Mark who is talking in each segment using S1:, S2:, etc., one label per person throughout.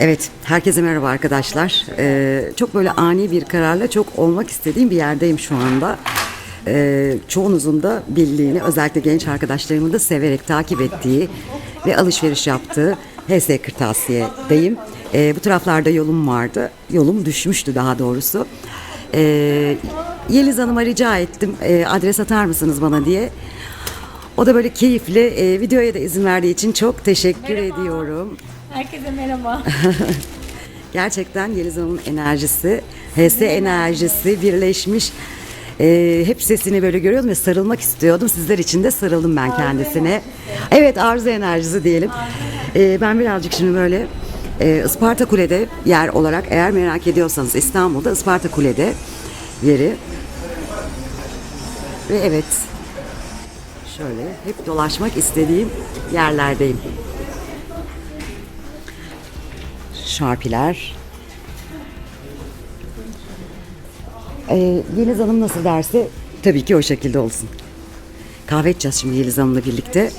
S1: Evet, herkese merhaba arkadaşlar. Ee, çok böyle ani bir kararla çok olmak istediğim bir yerdeyim şu anda. Ee, çoğunuzun da bildiğini, özellikle genç arkadaşlarımın da severek takip ettiği ve alışveriş yaptığı HS Kırtasiye'deyim. Ee, bu taraflarda yolum vardı. Yolum düşmüştü daha doğrusu. Ee, Yeliz Hanım'a rica ettim, e, adres atar mısınız bana diye. O da böyle keyifli e, videoya da izin verdiği için çok teşekkür
S2: Merhaba.
S1: ediyorum.
S2: Herkese merhaba.
S1: Gerçekten Yeliz Hanım'ın enerjisi, HS enerjisi birleşmiş. Ee, hep sesini böyle görüyordum ve sarılmak istiyordum. Sizler için de sarıldım ben kendisine. Evet arzu enerjisi diyelim. Ee, ben birazcık şimdi böyle e, Isparta Kule'de yer olarak eğer merak ediyorsanız İstanbul'da Isparta Kule'de yeri. Ve evet şöyle hep dolaşmak istediğim yerlerdeyim. Şarpiler. Ee, Yeliz Hanım nasıl derse tabii ki o şekilde olsun. Kahve içeceğiz şimdi Yeliz Hanım'la birlikte.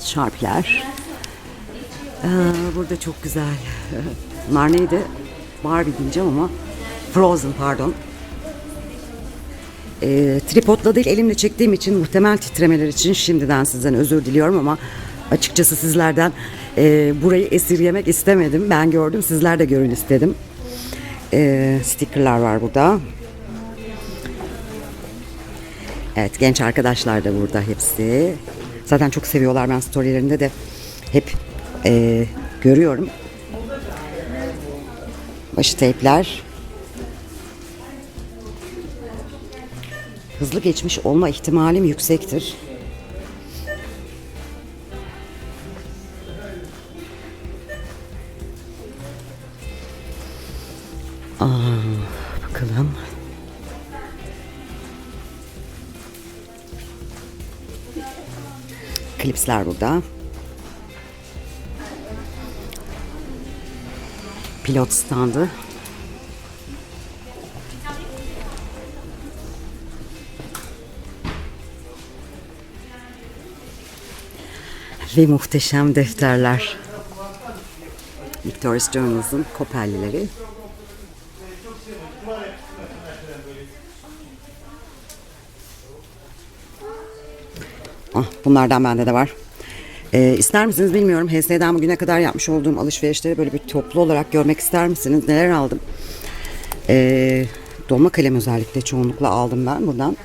S1: Şarpiler. Aa, burada çok güzel. Bunlar neydi? Barbie diyeceğim ama Frozen pardon. Ee, tripodla değil elimle çektiğim için muhtemel titremeler için şimdiden sizden özür diliyorum ama açıkçası sizlerden e, burayı esirgemek istemedim. Ben gördüm sizler de görün istedim. Ee, stickerlar var burada. Evet genç arkadaşlar da burada hepsi. Zaten çok seviyorlar ben storylerinde de hep e, görüyorum. Başı teypler. Hızlı geçmiş olma ihtimalim yüksektir. Klipsler burada. Pilot standı. Ve muhteşem defterler. Victoria's Journals'ın kopellileri. Ah, bunlardan bende de var. Ee, ister misiniz bilmiyorum. HS'den bugüne kadar yapmış olduğum alışverişleri böyle bir toplu olarak görmek ister misiniz? Neler aldım? Ee, dolma kalem özellikle çoğunlukla aldım ben buradan.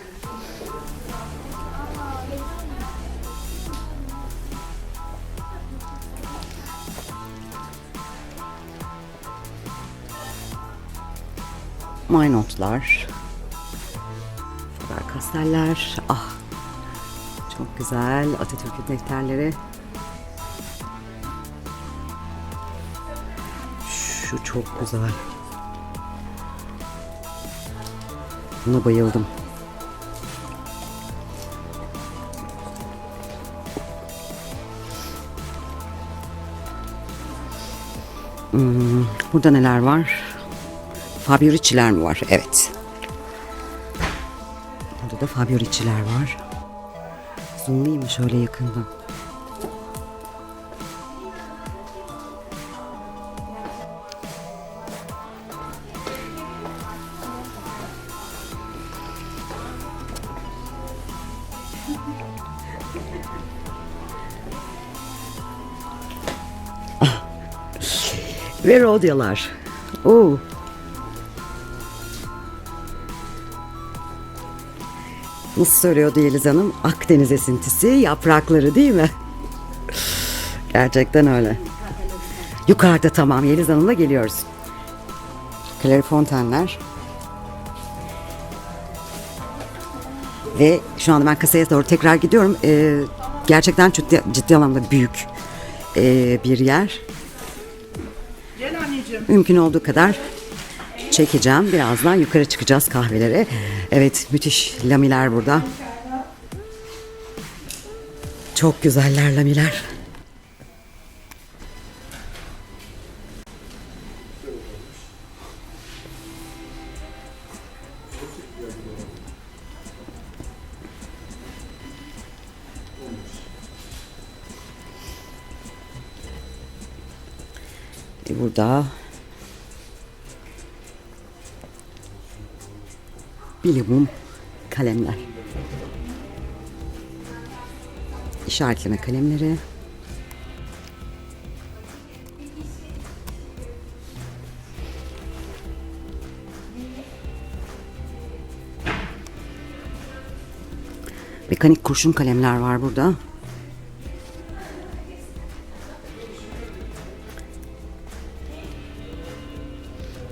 S1: Maynotlar. Faber Castell'ler. Ah çok güzel Atatürk'ün defterleri. Şu çok güzel. Buna bayıldım. Hmm, burada neler var? Fabriçiler mi var? Evet. Burada da Fabriçiler var. Mı şöyle yakından? Ah. Ve rodyalar. Oo. Nasıl söylüyordu Yeliz Hanım? Akdeniz esintisi yaprakları değil mi? Gerçekten öyle. Yukarıda tamam Yeliz Hanım'la geliyoruz. Clairefontain'ler. Ve şu anda ben kasaya doğru tekrar gidiyorum. Ee, gerçekten ciddi, ciddi anlamda büyük ee, bir yer. Mümkün olduğu kadar çekeceğim. Birazdan yukarı çıkacağız kahvelere. Evet müthiş lamiler burada. Çok güzeller lamiler. E, burada bilimum kalemler. İşaretleme kalemleri. Mekanik kurşun kalemler var burada.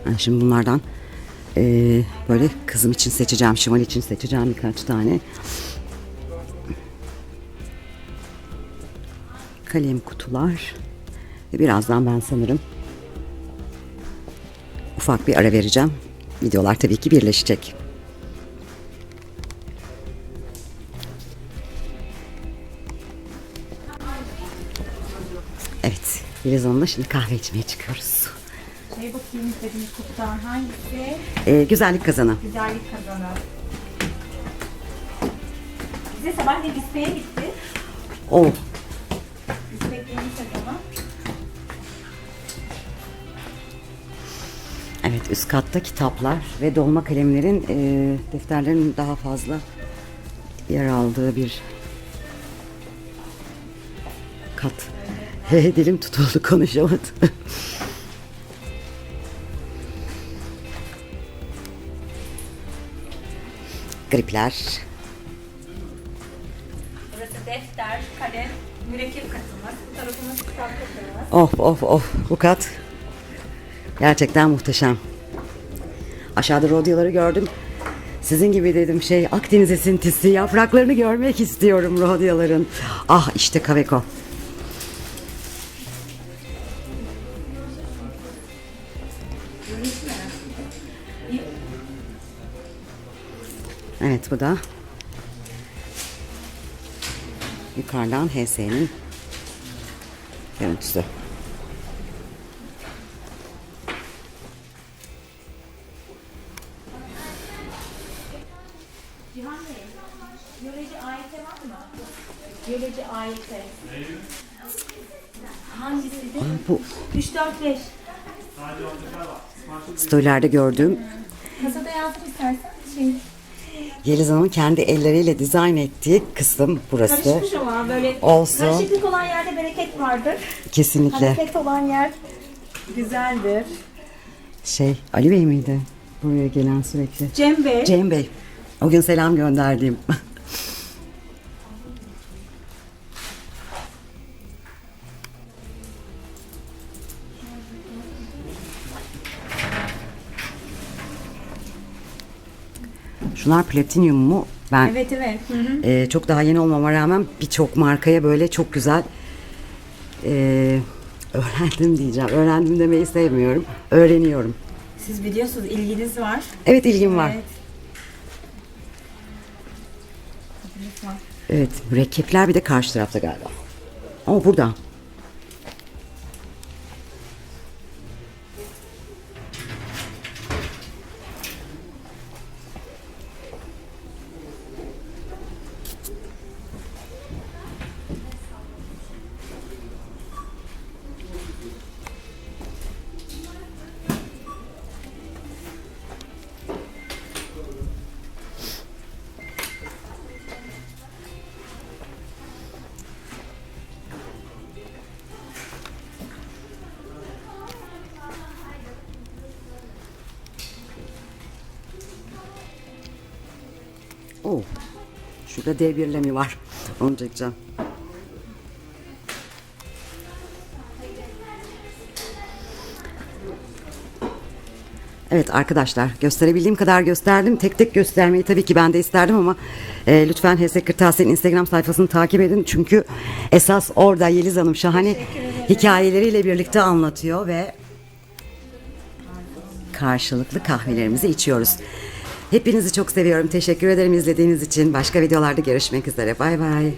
S1: Ben şimdi bunlardan eee, böyle kızım için seçeceğim, Şimal için seçeceğim birkaç tane. Kalem kutular. Ve birazdan ben sanırım ufak bir ara vereceğim. Videolar tabii ki birleşecek. Evet, Yeliz Hanım'la şimdi kahve içmeye çıkıyoruz.
S2: Şey bakayım istediğiniz kutudan hangisi?
S1: Ee, güzellik kazanı.
S2: Güzellik kazanır. Bize sabah bir listeye gitti.
S1: O
S2: Biz beklediğimiz sezonu.
S1: Evet üst katta kitaplar ve dolma kalemlerin e, defterlerin daha fazla yer aldığı bir kat. He, dilim tutuldu konuşamadım. Gripler.
S2: Burası defter, kalem, mürekkep katımız. Bu tarafımız kitap katımız.
S1: Of of of bu kat gerçekten muhteşem. Aşağıda rodyoları gördüm. Sizin gibi dedim şey Akdeniz esintisi yapraklarını görmek istiyorum rodyoların. Ah işte Kaveko. Evet bu da yukarıdan HS'nin görüntüsü.
S2: Cihan Bey, biyoloji AYT var mı? Biyoloji AYT. Hangisiydi?
S1: Bu
S2: 3, 4, 5.
S1: storylerde gördüğüm
S2: Kasada yazdım istersen. Şey,
S1: Yeliz Hanım'ın kendi elleriyle dizayn ettiği kısım burası.
S2: karışmış ama böyle
S1: Olsun.
S2: karışıklık olan yerde bereket vardır.
S1: Kesinlikle.
S2: Hareket olan yer güzeldir.
S1: Şey Ali Bey miydi? Buraya gelen sürekli.
S2: Cem Bey.
S1: Cem Bey. O gün selam gönderdiğim. Şunlar platinyum mu? Ben
S2: Evet evet. Hı hı.
S1: e, çok daha yeni olmama rağmen birçok markaya böyle çok güzel e, öğrendim diyeceğim. Öğrendim demeyi sevmiyorum. Öğreniyorum.
S2: Siz biliyorsunuz ilginiz var.
S1: Evet ilgim var.
S2: Evet. Var.
S1: Evet mürekkepler bir de karşı tarafta galiba. Ama burada. Oo. Şurada dev bir lemi var. Onu çekeceğim. Evet arkadaşlar gösterebildiğim kadar gösterdim. Tek tek göstermeyi tabii ki ben de isterdim ama e, lütfen HS Kırtasiye'nin Instagram sayfasını takip edin. Çünkü esas orada Yeliz Hanım şahane hikayeleriyle birlikte anlatıyor ve karşılıklı kahvelerimizi içiyoruz. Hepinizi çok seviyorum. Teşekkür ederim izlediğiniz için. Başka videolarda görüşmek üzere. Bay bay.